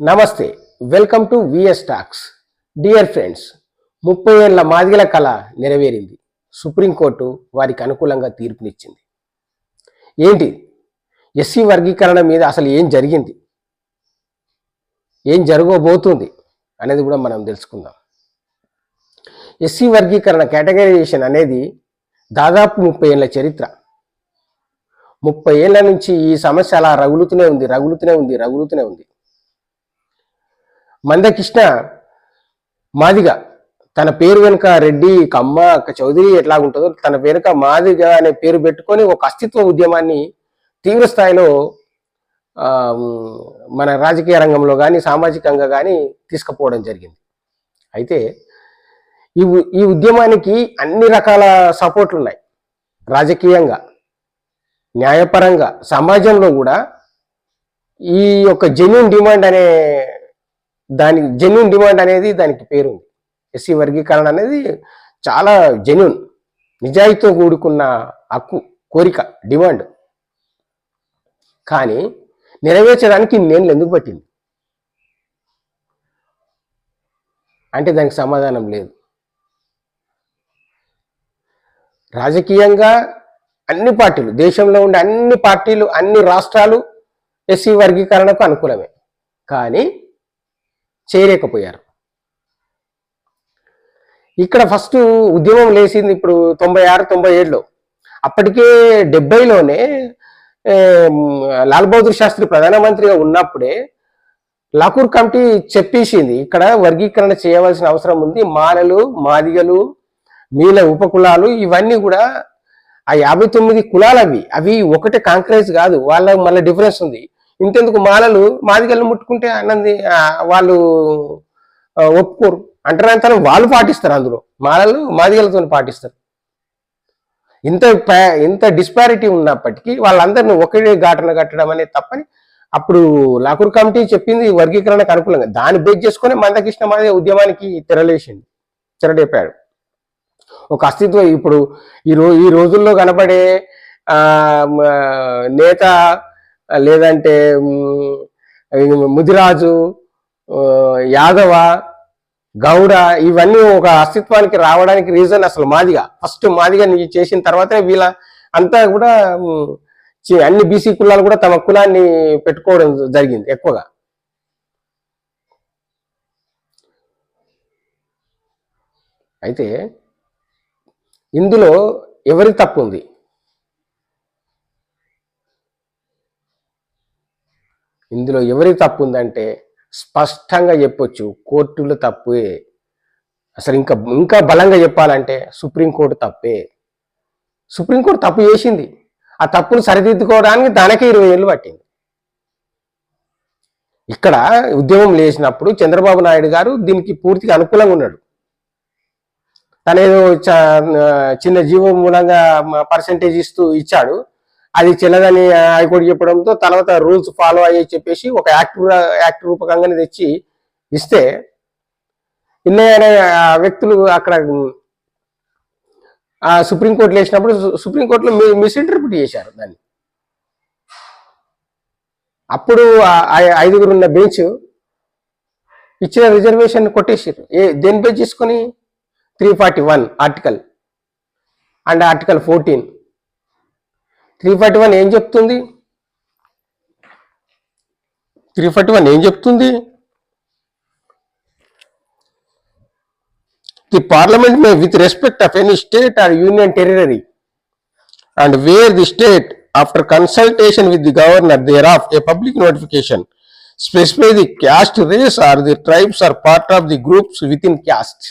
Namaste welcome to VS talks dear friends ముప్పై ఏళ్ళ మాదిగల కళ నెరవేరింది. సుప్రీంకోర్టు వారికి అనుకూలంగా తీర్పునిచ్చింది. ఏంటి? ఎస్సీ వర్గీకరణ మీద అసలు ఏం జరిగింది? ఏం జరగబోతుంది అనేది కూడా మనం తెలుసుకుందాం. ఎస్సీ వర్గీకరణ కేటగరైజేషన్ అనేది దాదాపు ముప్పై ఏళ్ళ చరిత్ర. ముప్పై ఏళ్ళ నుంచి ఈ సమస్య అలా రగులుతూనే ఉంది రగులుతూనే ఉంది రగులుతూనే ఉంది. మందకృష్ణ మాదిగ. తన పేరు వెనుక రెడ్డి కమ్మ చౌదరి ఎట్లా ఉంటుందో తన వెనుక మాదిగ అనే పేరు పెట్టుకొని ఒక అస్తిత్వ ఉద్యమాన్ని తీవ్ర స్థాయిలో మన రాజకీయ రంగంలో కానీ సామాజికంగా కానీ తీసుకుపోవడం జరిగింది. అయితే ఈ ఈ ఉద్యమానికి అన్ని రకాల సపోర్ట్లు ఉన్నాయి రాజకీయంగా న్యాయపరంగా సమాజంలో కూడా ఈ యొక్క జెన్యున్ డిమాండ్ అనే దానికి జెన్యున్ డిమాండ్ అనేది దానికి పేరుంది. ఎస్సీ వర్గీకరణ అనేది చాలా జెన్యున్ నిజాయితీతో కూడుకున్న హక్కు కోరిక డిమాండ్ కానీ నెరవేర్చడానికి నేను ఎందుకు పట్టింది? అంటే దానికి సమాధానం లేదు. రాజకీయంగా అన్ని పార్టీలు దేశంలో ఉండే అన్ని పార్టీలు అన్ని రాష్ట్రాలు ఎస్సీ వర్గీకరణకు అనుకూలమే. కానీ చేయలేకపోయారు ఇక్కడ ఫస్ట్ ఉద్యమం లేచింది ఇప్పుడు తొంభై ఆరు తొంభై ఏడులో. అప్పటికే డెబ్బైలోనే లాల్ బహదూర్ శాస్త్రి ప్రధానమంత్రిగా ఉన్నప్పుడే లాకూర్ కమిటీ చెప్పేసింది ఇక్కడ వర్గీకరణ చేయవలసిన అవసరం ఉంది మాలలు మాదిగలు మీల ఉపకులాలు ఇవన్నీ కూడా ఆ యాభై తొమ్మిది కులాలు అవి అవి ఒకటే కాంక్రైజ్ కాదు వాళ్ళ మళ్ళీ డిఫరెన్స్ ఉంది. ఇంతెందుకు మాలలు మాదిగల్ని ముట్టుకుంటే అన్నది వాళ్ళు ఒప్పుకోరు. అంటరాంతరం వాళ్ళు పాటిస్తారు అందులో. మాలలు మాదిగలతో పాటిస్తారు. ఇంత ఇంత డిస్పారిటీ ఉన్నప్పటికీ వాళ్ళందరిని ఒకటే ఘాటన కట్టడం అనేది తప్పని అప్పుడు లాకూర్ కమిటీ చెప్పింది వర్గీకరణకు అనుకూలంగా. దాన్ని బేస్ చేసుకొని మందకృష్ణ మాదిగ ఉద్యమానికి తెరలేసింది. తెరలేపాడు ఒక అస్తిత్వం ఇప్పుడు ఈ రో ఈ రోజుల్లో కనబడే నేత లేదంటే ముదిరాజు యాదవ గౌడ ఇవన్నీ ఒక అస్తిత్వానికి రావడానికి రీజన్ అసలు మాదిగా. ఫస్ట్ మాదిగా నీ చేసిన తర్వాతనే వీళ్ళ అంతా కూడా అన్ని బీసీ కులాలు కూడా తమ కులాన్ని పెట్టుకోవడం జరిగింది ఎక్కువగా. అయితే ఇందులో ఎవరి తప్పు ఉంది? ఇందులో ఎవరి తప్పు ఉందంటే స్పష్టంగా చెప్పొచ్చు కోర్టులు తప్పే. అసలు ఇంకా ఇంకా బలంగా చెప్పాలంటే సుప్రీంకోర్టు తప్పే. సుప్రీంకోర్టు తప్పు చేసింది. ఆ తప్పును సరిదిద్దుకోవడానికి దానికే ఇరవై ఏళ్ళు పట్టింది. ఇక్కడ ఉద్యమం లేచినప్పుడు చంద్రబాబు నాయుడు గారు దీనికి పూర్తిగా అనుకూలంగా ఉన్నాడు. తనేదో చిన్న జీవం మూలంగా పర్సంటేజ్ ఇస్తూ ఇచ్చాడు. అది చెల్లదని హైకోర్టు చెప్పడంతో తర్వాత రూల్స్ ఫాలో అయ్యి చెప్పేసి ఒక యాక్ట్ యాక్ట్ రూపకంగానే తెచ్చి ఇస్తే ఇన్నయ్య అనే వ్యక్తులు అక్కడ ఆ సుప్రీంకోర్టులో వేసినప్పుడు సుప్రీంకోర్టులో మిస్ఇంటర్ప్రిట్ చేశారు దాన్ని. అప్పుడు ఐదుగురు ఉన్న బెంచ్ ఇచ్చిన రిజర్వేషన్ కొట్టేసారు ఏ దేని బేస్ చేసుకొని three forty one article and article fourteen. Three forty one ఏం చెప్తుంది? త్రీ ఫార్టీ వన్ ఏం చెప్తుంది? The parliament may with respect of any state or union territory and where the state after consultation with the governor thereof a public notification specify the caste race or the tribes or part of the groups within caste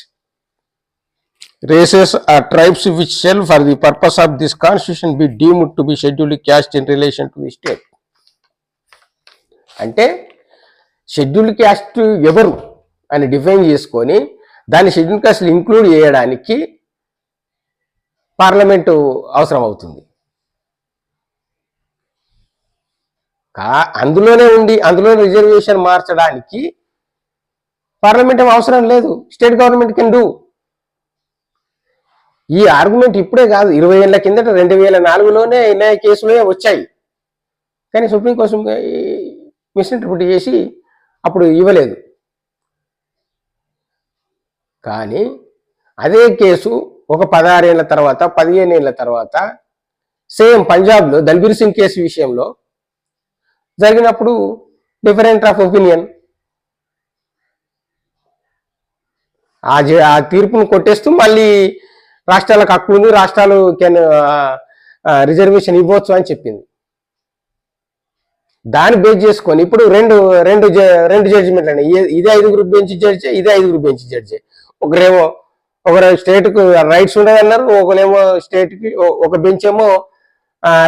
Races or tribes which shall, for the purpose of this constitution, be deemed to be scheduled caste in relation to the state. అంటే schedule caste ఎవరు అని define చేసుకొని దాన్ని schedule క్యాస్ట్లు include చేయడానికి parliament అవసరం అవుతుంది. కా అందులోనే ఉండి అందులో రిజర్వేషన్ మార్చడానికి పార్లమెంట్ అవసరం లేదు. స్టేట్ గవర్నమెంట్ కెన్ డూ ఈ ఆర్గ్యుమెంట్ ఇప్పుడే కాదు ఇరవై ఏళ్ళ కిందట రెండు వేల నాలుగులోనే ఇన్నయ కేసులే వచ్చాయి. కానీ సుప్రీం కోసం మిస్ఇంటర్ప్రిట్ చేసి అప్పుడు ఇవ్వలేదు. కానీ అదే కేసు ఒక పదహారేళ్ళ తర్వాత పదిహేను ఏళ్ళ తర్వాత సేమ్ పంజాబ్లో దల్బీర్ సింగ్ కేసు విషయంలో జరిగినప్పుడు డిఫరెంట్ ఆఫ్ ఒపీనియన్. ఆ తీర్పును కొట్టేస్తూ మళ్ళీ రాష్ట్రాలకు హక్కు ఉంది రాష్ట్రాలు కెన్ రిజర్వేషన్ ఇవ్వచ్చు అని చెప్పింది. దాన్ని బేస్ చేసుకొని ఇప్పుడు రెండు రెండు జ- రెండు జడ్జిమెంట్లు అండి ఇదే- ఇదే ఐదుగురు బెంచ్ జడ్జి ఇదే ఐదుగురు బెంచ్ జడ్జి ఒకరేమో ఒకరు స్టేట్కు రైట్స్ ఉండదు అన్నారు ఒకరేమో స్టేట్కి ఒక బెంచ్ ఏమో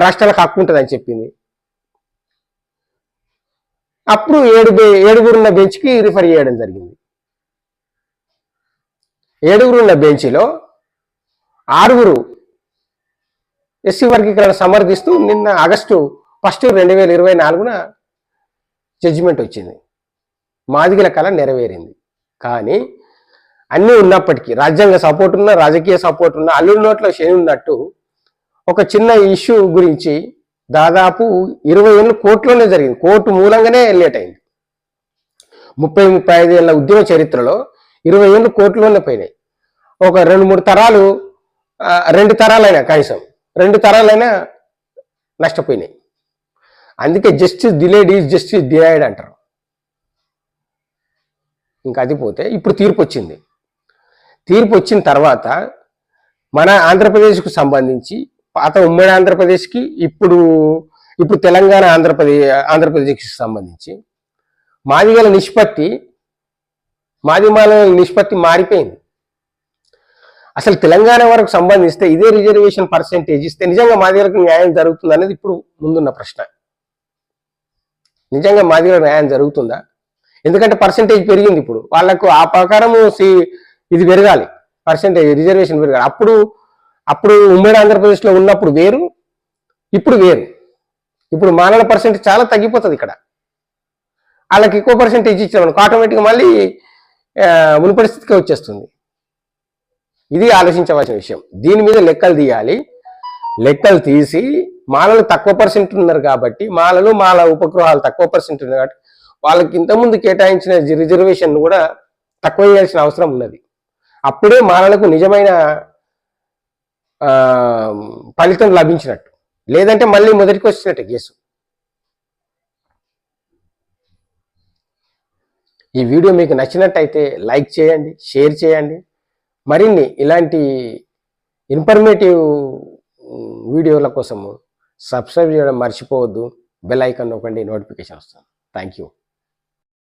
రాష్ట్రాలకు హక్కు ఉంటుంది అని చెప్పింది. అప్పుడు ఏడు ఏడుగురున్న బెంచ్కి రిఫర్ చేయడం జరిగింది. ఏడుగురున్న బెంచ్లో ఆరుగురు ఎస్సీ వర్గీకరణ సమర్థిస్తూ నిన్న ఆగస్టు ఫస్ట్ రెండు వేల ఇరవై నాలుగున జడ్జిమెంట్ వచ్చింది. మాదిగల కళ నెరవేరింది. కానీ అన్నీ ఉన్నప్పటికీ రాజ్యాంగ సపోర్ట్ ఉన్న రాజకీయ సపోర్ట్ ఉన్న అల్లుడి నోట్లో శని ఉన్నట్టు ఒక చిన్న ఇష్యూ గురించి దాదాపు ఇరవై ఏళ్ళు కోర్టులోనే జరిగింది. కోర్టు మూలంగానే లేట్ అయింది. ముప్పై ముప్పై ఐదు ఏళ్ళ ఉద్యమ చరిత్రలో ఇరవై ఏళ్ళు కోర్టులోనే పోయినాయి. ఒక రెండు మూడు తరాలు రెండు తరాలైనా కనీసం. రెండు తరాలైనా నష్టపోయినాయి. అందుకే justice delayed is justice denied అంటారు. ఇంకా అది పోతే ఇప్పుడు తీర్పు వచ్చింది. తీర్పు వచ్చిన తర్వాత మన ఆంధ్రప్రదేశ్కు సంబంధించి పాత ఉమ్మడి ఆంధ్రప్రదేశ్కి ఇప్పుడు ఇప్పుడు తెలంగాణ ఆంధ్రప్రదేశ్ ఆంధ్రప్రదేశ్కి సంబంధించి మాదిగల నిష్పత్తి మాదిమాల నిష్పత్తి మారిపోయింది. అసలు తెలంగాణ వరకు సంబంధిస్తే ఇదే రిజర్వేషన్ పర్సెంటేజ్ ఇస్తే నిజంగా మాదిగలకు న్యాయం జరుగుతుంది అనేది ఇప్పుడు ముందున్న ప్రశ్న. నిజంగా మాదిగలకు న్యాయం జరుగుతుందా? ఎందుకంటే పర్సెంటేజ్ పెరిగింది ఇప్పుడు. వాళ్ళకు ఆ ప్రకారము ఇది పెరగాలి. పర్సెంటేజ్ రిజర్వేషన్ పెరగాలి. అప్పుడు అప్పుడు ఉమ్మడి ఆంధ్రప్రదేశ్లో ఉన్నప్పుడు వేరు ఇప్పుడు వేరు. ఇప్పుడు మానవ పర్సెంటేజ్ చాలా తగ్గిపోతుంది ఇక్కడ. వాళ్ళకి ఎక్కువ పర్సెంటేజ్ ఇచ్చామనుకో ఆటోమేటిక్గా మళ్ళీ మునిపరిస్థితికి వచ్చేస్తుంది. ఇది ఆలోచించవలసిన విషయం. దీని మీద లెక్కలు తీయాలి. లెక్కలు తీసి మాలలు తక్కువ పర్సెంట్ ఉన్నారు కాబట్టి మాలలు మాల ఉపగ్రహాలు తక్కువ పర్సెంట్ ఉన్నారు కాబట్టి వాళ్ళకి ఇంతకుముందు కేటాయించిన రిజర్వేషన్ కూడా తక్కువ చేయాల్సిన అవసరం ఉన్నది. అప్పుడే మాలలకు నిజమైన ఫలితం లభించినట్టు. లేదంటే మళ్ళీ మొదటికి వచ్చినట్టు కేసు. ఈ వీడియో మీకు నచ్చినట్టయితే లైక్ చేయండి షేర్ చేయండి. మరిన్ని ఇలాంటి ఇన్ఫర్మేటివ్ వీడియోల కోసము సబ్స్క్రైబ్ చేయడం మర్చిపోవద్దు. బెల్ ఐకాన్ నొక్కండి నోటిఫికేషన్ వస్తుంది. Thank you